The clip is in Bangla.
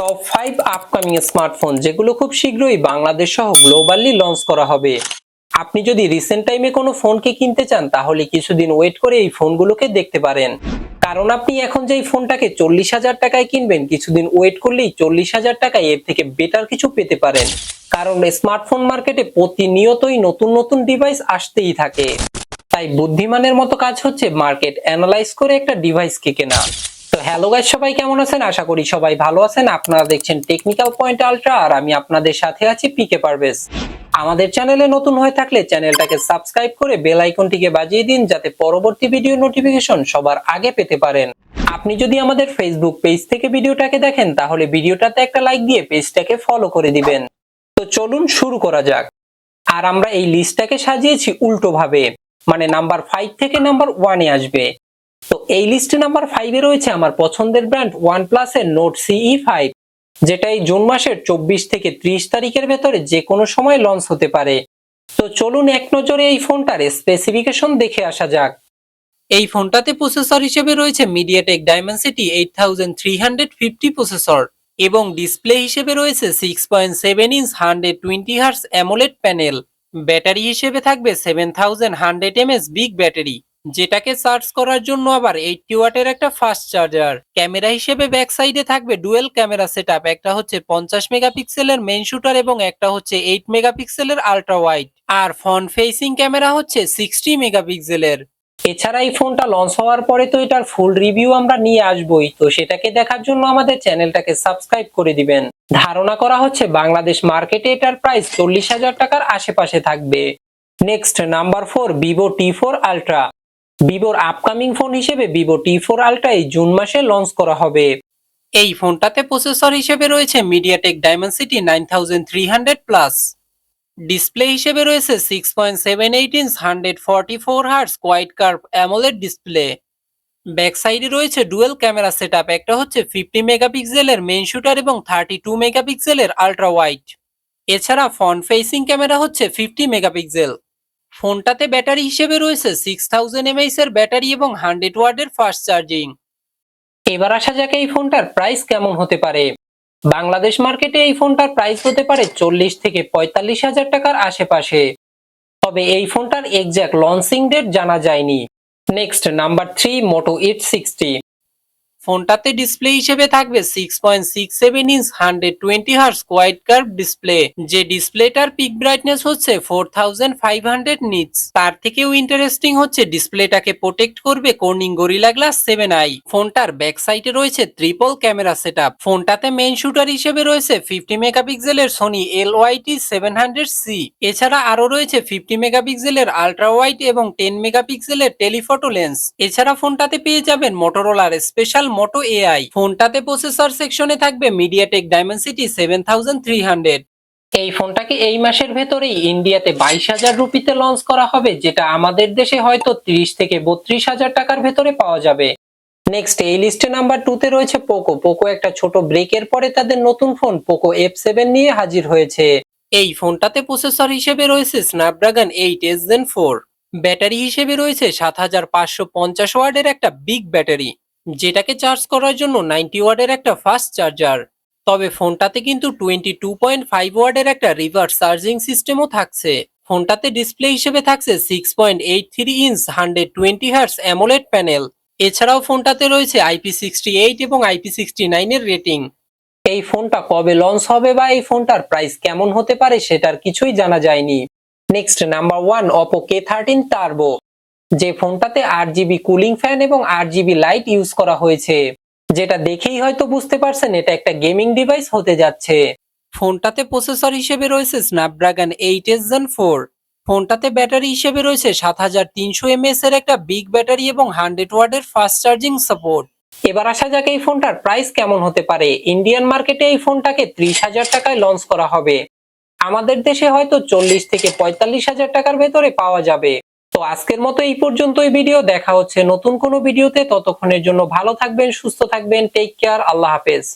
টপ ফাইভ আপকামিং স্মার্টফোন যেগুলো খুব শীঘ্রই বাংলাদেশ সহ গ্লোবালি লঞ্চ করা হবে। আপনি যদি রিসেন্ট টাইমে কোনো ফোনকে কিনতে চান, তাহলে কিছুদিন ওয়েট করে এই ফোনগুলোকে দেখতে পারেন। কারণ আপনি এখন যেই ফোনটাকে চল্লিশ হাজার টাকায় কিনবেন, কিছুদিন ওয়েট করলেই চল্লিশ হাজার টাকায় এর থেকে বেটার কিছু পেতে পারেন। কারণ স্মার্টফোন মার্কেটে প্রতিনিয়তই নতুন নতুন ডিভাইস আসতেই থাকে। তাই বুদ্ধিমানের মতো কাজ হচ্ছে মার্কেট অ্যানালাইজ করে একটা ডিভাইসকে কেনা। হ্যালো গাইস সবাই কেমন আছেন? আশা করি সবাই ভালো আছেন। আপনারা দেখছেন টেকনিক্যাল পয়েন্ট আলট্রা আর আমি আপনাদের সাথে আছি পিকে পারভেজ আমাদের চ্যানেলে নতুন হয়ে থাকলে চ্যানেলটাকে সাবস্ক্রাইব করে বেল আইকনটিকে বাজিয়ে দিন, যাতে পরবর্তী ভিডিও নোটিফিকেশন সবার আগে পেতে পারেন। আপনি যদি আমাদের ফেসবুক পেজ থেকে ভিডিওটাকে দেখেন, তাহলে ভিডিওটাতে একটা লাইক দিয়ে পেজটাকে ফলো করে দিবেন। তো চলুন শুরু করা যাক। আর আমরা এই লিস্টটাকে সাজিয়েছি উল্টো ভাবে মানে নাম্বার ফাইভ থেকে নাম্বার ওয়ানে আসবে। তো এই লিস্টে নাম্বার ফাইভে রয়েছে আমার পছন্দের ব্র্যান্ড ওয়ান প্লাসের নোট সিই ফাইভ যেটা এই জুন মাসের চব্বিশ থেকে ত্রিশ তারিখের ভেতরে যে কোনো সময় লঞ্চ হতে পারে। তো চলুন এক নজরে এই ফোনটার স্পেসিফিকেশন দেখে আসা যাক। এই ফোনটাতে প্রসেসর হিসেবে রয়েছে MediaTek Dimensity eight thousand three hundred fifty processor এবং ডিসপ্লে হিসেবে রয়েছে six point seven inch hundred twenty hertz AMOLED panel battery হিসেবে থাকবে seven thousand hundred mAh big battery যেটাকে চার্জ করার জন্য আবার এইটটি ওয়াটের একটা ফাস্ট চার্জার ক্যামেরা হিসেবে ব্যাক সাইডে থাকবে ডুয়েল ক্যামেরা সেটআপ একটা হচ্ছে পঞ্চাশ মেগাপিক্সেলের মেন শুটার এবং একটা হচ্ছে এইট মেগাপিক্সেলের আল্ট্রা ওয়াইড আর ফ্রন্ট ফেসিং ক্যামেরা হচ্ছে সিক্সটি মেগাপিক্সেলের। এছাড়া এই ফোনটা লঞ্চ হওয়ার পরে তো এটার ফুল রিভিউ আমরা নিয়ে আসবই। তো সেটাকে দেখার জন্য আমাদের চ্যানেলটাকে সাবস্ক্রাইব করে দিবেন। ধারণা করা হচ্ছে বাংলাদেশ মার্কেটে এটার প্রাইস চল্লিশ হাজার টাকার আশেপাশে থাকবে। Next number four Vivo T four ultra ভিভোর আপকামিং ফোন হিসেবে ভিভো টি ফোর আলট্রা এই জুন মাসে লঞ্চ করা হবে। এই ফোনটাতে প্রসেসর হিসেবে রয়েছে MediaTek Dimensity nine thousand three hundred plus display হিসেবে রয়েছে six point seven eight inch hundred forty four hertz quad curve AMOLED display back সাইডে রয়েছে ডুয়েল ক্যামেরা সেটআপ একটা হচ্ছে ফিফটি মেগাপিক্সেলের মেন শুটার এবং থার্টি টু মেগাপিক্সেলের আল্ট্রা ওয়াইড এছাড়া ফ্রন্ট ফেসিং ক্যামেরা হচ্ছে ফিফটি মেগাপিক্সেল ফোনটাতে ব্যাটারি হিসেবে রয়েছে সিক্স থাউজেন্ড এমএইচ এর ব্যাটারি এবং হান্ড্রেড ওয়ার্ডের ফাস্ট চার্জিং এবার আসা যাক এই ফোনটার প্রাইস কেমন হতে পারে। বাংলাদেশ মার্কেটে এই ফোনটার প্রাইস হতে পারে চল্লিশ থেকে পঁয়তাল্লিশ হাজার টাকার আশেপাশে। তবে এই ফোনটার এক্সাক্ট লঞ্চিং ডেট জানা যায়নি। Next number three Moto eight sixty ফোনটাতে ডিসপ্লে হিসেবে থাকবে six point six seven inch hundred twenty hertz quad curve display যে ডিসপ্লেটার পিক ব্রাইটনেস হচ্ছে four thousand five hundred nits তার থেকেও ইন্টারেস্টিং হচ্ছে ডিসপ্লেটাকে প্রোটেক্ট করবে Corning Gorilla Glass seven i ফোনটার ব্যাক সাইডে রয়েছে ট্রিপল ক্যামেরা সেট ফোনটাতে মেইন শুটার হিসেবে রয়েছে ফিফটি মেগাপিক্সেলের Sony L Y T seven hundred C এছাড়া আরও রয়েছে ফিফটি মেগাপিক্সেলের আল্ট্রা ওয়াইড এবং টেন মেগাপিক্সেলের টেলিফটো লেন্স এছাড়া ফোনটাতে পেয়ে যাবেন মোটরোলার স্পেশাল মোটো এআই ফোনটাতে প্রসেসর সেকশনে থাকবে MediaTek Dimensity seven thousand three hundred এই ফোনটাকে এই মাসের ভেতরেই ইন্ডিয়াতে বাইশ হাজার রুপিতে লঞ্চ করা হবে, যেটা আমাদের দেশে হয়তো ত্রিশ থেকে বত্রিশ হাজার টাকার ভেতরে পাওয়া যাবে। নেক্সট এই লিস্টে নাম্বার টুতে রয়েছে পোকো পোকো একটা ছোট ব্রেকের পরে তাদের নতুন ফোন পোকো এফ সেভেন নিয়ে হাজির হয়েছে। এই ফোনটাতে প্রসেসর হিসেবে রয়েছে Snapdragon eight S Gen four battery হিসেবে রয়েছে সাত হাজার পাঁচশো পঞ্চাশ ওয়ার্ডের একটা বিগ ব্যাটারি যেটাকে চার্জ করার জন্য নাইনটি ওয়ার্ডের একটা ফাস্ট চার্জার তবে ফোনটাতে কিন্তু টোয়েন্টি টু পয়েন্ট ফাইভ ওয়ার্ডের একটা রিভার্স চার্জিং সিস্টেমও থাকছে। ফোনটাতে ডিসপ্লে হিসেবে থাকছে six point eight three inch hundred twenty hertz AMOLED panel এছাড়াও ফোনটাতে রয়েছে আইপি সিক্সটি এইট এবং আইপি সিক্সটি নাইনের রেটিং এই ফোনটা কবে লঞ্চ হবে বা এই ফোনটার প্রাইস কেমন হতে পারে সেটার কিছুই জানা যায়নি। Next number one Oppo K thirteen Turbo যে ফোনটাতে আট জিবি কুলিং ফ্যান এবং আট জিবি লাইট ইউজ করা হয়েছে। যেটা দেখেই হয়তো বুঝতে পারছেন, এটা একটা গেমিং ডিভাইস হতে যাচ্ছে। ফোনটাতে প্রসেসর হিসেবে রয়েছে Snapdragon eight S Gen four ফোনটাতে ব্যাটারি হিসেবে রয়েছে সাত হাজার তিনশো এমএস এর একটা বিগ ব্যাটারি এবং হান্ড্রেড ওয়ার্ডের ফাস্ট চার্জিং সাপোর্ট এবার আসা যাক এই ফোনটার প্রাইস কেমন হতে পারে। ইন্ডিয়ান মার্কেটে এই ফোনটাকে ত্রিশ হাজার টাকায় লঞ্চ করা হবে। আমাদের দেশে হয়তো চল্লিশ থেকে পঁয়তাল্লিশ হাজার টাকার ভেতরে পাওয়া যাবে। আজকের মতো এই পর্যন্তই ভিডিও দেখা হচ্ছে নতুন কোনো ভিডিওতে ততক্ষণের জন্য ভালো থাকবেন, সুস্থ থাকবেন। টেক কেয়ার আল্লাহ হাফেজ।